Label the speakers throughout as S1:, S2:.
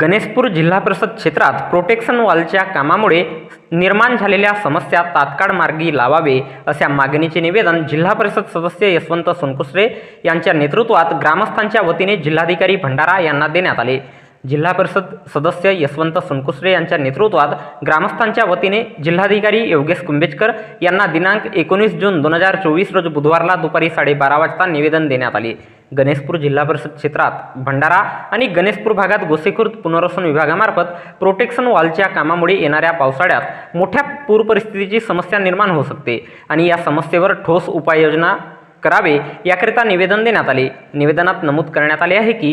S1: गणेशपूर जिल्हा परिषद क्षेत्रात प्रोटेक्शन वॉलच्या कामामुळे निर्माण झालेल्या समस्या तात्काळ मार्गी लावावे अशा मागणीचे निवेदन जिल्हा परिषद सदस्य यशवंत सोनकुसरे यांच्या नेतृत्वात ग्रामस्थांच्या वतीने जिल्हाधिकारी भंडारा यांना देण्यात आले. जिल्हा परिषद सदस्य यशवंत सोनकुसरे यांच्या नेतृत्वात ग्रामस्थांच्या वतीने जिल्हाधिकारी योगेश कुंभेजकर यांना दिनांक एकोणीस जून दोन हजार चोवीस रोज बुधवारला दुपारी साडेबारा वाजता निवेदन देण्यात आले. गणेशपूर जिल्हा परिषद क्षेत्रात भंडारा आणि गणेशपूर भागात गोसेखुर्द पुनर्वसन विभागामार्फत प्रोटेक्शन वॉलच्या कामामुळे येणाऱ्या पावसाळ्यात मोठ्या पूर परिस्थितीची समस्या निर्माण होऊ शकते आणि या समस्येवर ठोस उपाययोजना करावे याकरिता निवेदन देण्यात आले. निवेदनात नमूद करण्यात आले आहे की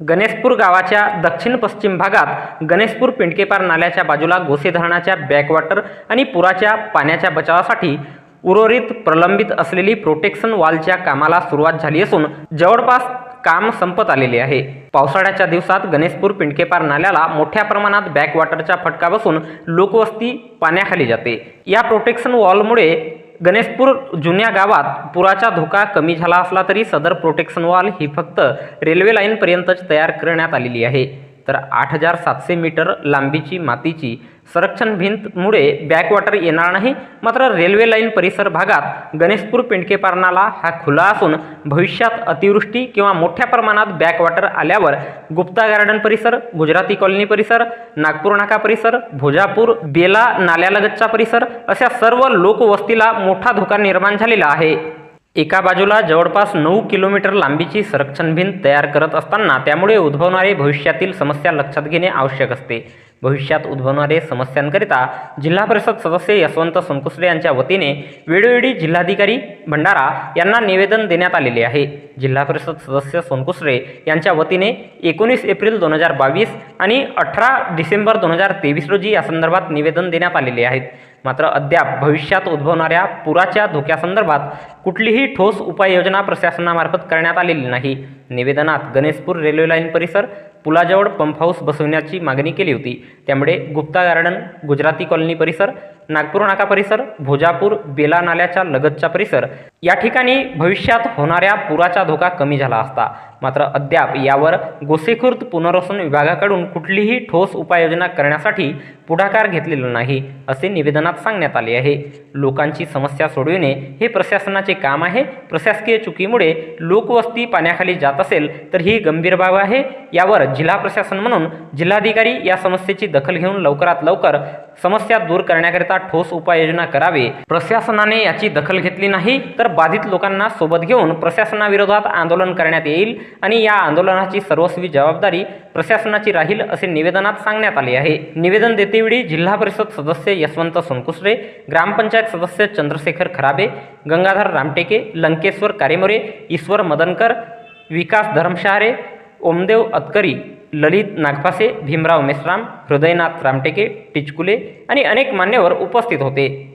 S1: गणेशपूर गावाच्या दक्षिण पश्चिम भागात गणेशपूर पिंडकेपार नाल्याच्या बाजूला गोसे धरणाच्या बॅकवॉटर आणि पुराच्या पाण्याच्या बचावासाठी उर्वरित प्रलंबित असलेली प्रोटेक्शन वॉलच्या कामाला सुरुवात झाली असून जवळपास काम संपत आलेले आहे. पावसाळ्याच्या दिवसात गणेशपूर पिंडकेपार नाल्याला मोठ्या प्रमाणात बॅकवॉटरचा फटका बसून लोकवस्ती पाण्याखाली जाते. या प्रोटेक्शन वॉलमुळे गणेशपूर जुन्या गावात पुराचा धोका कमी झाला असला तरी सदर प्रोटेक्शन वॉल ही फक्त रेल्वे लाईनपर्यंतच तयार करण्यात आलेली आहे. तर आठ हजार सातशे मीटर लांबीची मातीची संरक्षण भिंतमुळे बॅकवॉटर येणार नाही. मात्र रेल्वे लाईन परिसर भागात गणेशपूर पिंडकेपार नाला हा खुला असून भविष्यात अतिवृष्टी किंवा मोठ्या प्रमाणात बॅकवॉटर आल्यावर गुप्ता गार्डन परिसर गुजराती कॉलनी परिसर नागपूर नाका परिसर भोजापूर बेला नाल्यालगतचा परिसर अशा सर्व लोकवस्तीला मोठा धोका निर्माण झालेला आहे. एका बाजूला जवळपास नऊ किलोमीटर लांबीची संरक्षण भिंत तयार करत असताना त्यामुळे उद्भवणारे भविष्यातील समस्या लक्षात घेणे आवश्यक असते. भविष्यात उद्भवणारे समस्यांकरिता जिल्हा परिषद सदस्य यशवंत संकुसरे यांच्या वतीने वेळोवेळी जिल्हाधिकारी भंडारा यांना निवेदन देण्यात आलेले आहे. जिल्हा परिषद सदस्य सोनकुसरे यांच्या वतीने एकोणीस एप्रिल दोन हजार बावीस आणि अठरा डिसेंबर दोन हजार तेवीस रोजी या संदर्भात निवेदन देण्यात आलेले आहेत. मात्र अद्याप भविष्यात उद्भवणाऱ्या पुराच्या धोक्यासंदर्भात कुठलीही ठोस उपाययोजना प्रशासनामार्फत करण्यात आलेली नाही. निवेदनात गणेशपूर रेल्वे लाईन परिसर पुलाजवळ पंप हाऊस बसवण्याची मागणी केली होती. त्यामुळे गुप्ता गार्डन गुजराती कॉलनी परिसर नागपूर नाका परिसर भोजापूर बेला नाल्याच्या लगतचा परिसर या ठिकाणी भविष्यात होणाऱ्या पुराचा धोका कमी झाला असता. मात्र अद्याप यावर गोसेखुर्द पुनर्वसन विभागाकडून कुठलीही ठोस उपाययोजना करण्यासाठी पुढाकार घेतलेला नाही असे निवेदनात सांगण्यात आले आहे. लोकांची समस्या सोडविणे हे प्रशासनाचे काम आहे. प्रशासकीय चुकीमुळे लोकवस्ती पाण्याखाली जात असेल तर ही गंभीर बाब आहे. यावर जिल्हा प्रशासन म्हणून जिल्हाधिकारी या समस्येची दखल घेऊन लवकरात लवकर समस्या दूर करण्याकरिता ठोस उपाययोजना करावे. प्रशासनाने याची दखल घेतली नाही तर तर बाधित लोकांना सोबत घेऊन प्रशासनाविरोधात आंदोलन करण्यात येईल आणि या आंदोलनाची सर्वस्वी जबाबदारी प्रशासनाची राहील असे निवेदनात सांगण्यात आले आहे. निवेदन देतेवेळी जिल्हा परिषद सदस्य यशवंत सोनकुसरे ग्रामपंचायत सदस्य चंद्रशेखर खराबे गंगाधर रामटेके लंकेश्वर कारेमोरे ईश्वर मदनकर विकास धर्मशहारे ओमदेव अतकरी ललित नागपासे भीमराव मेश्राम हृदयनाथ रामटेके टिचकुले आणि अनेक मान्यवर उपस्थित होते.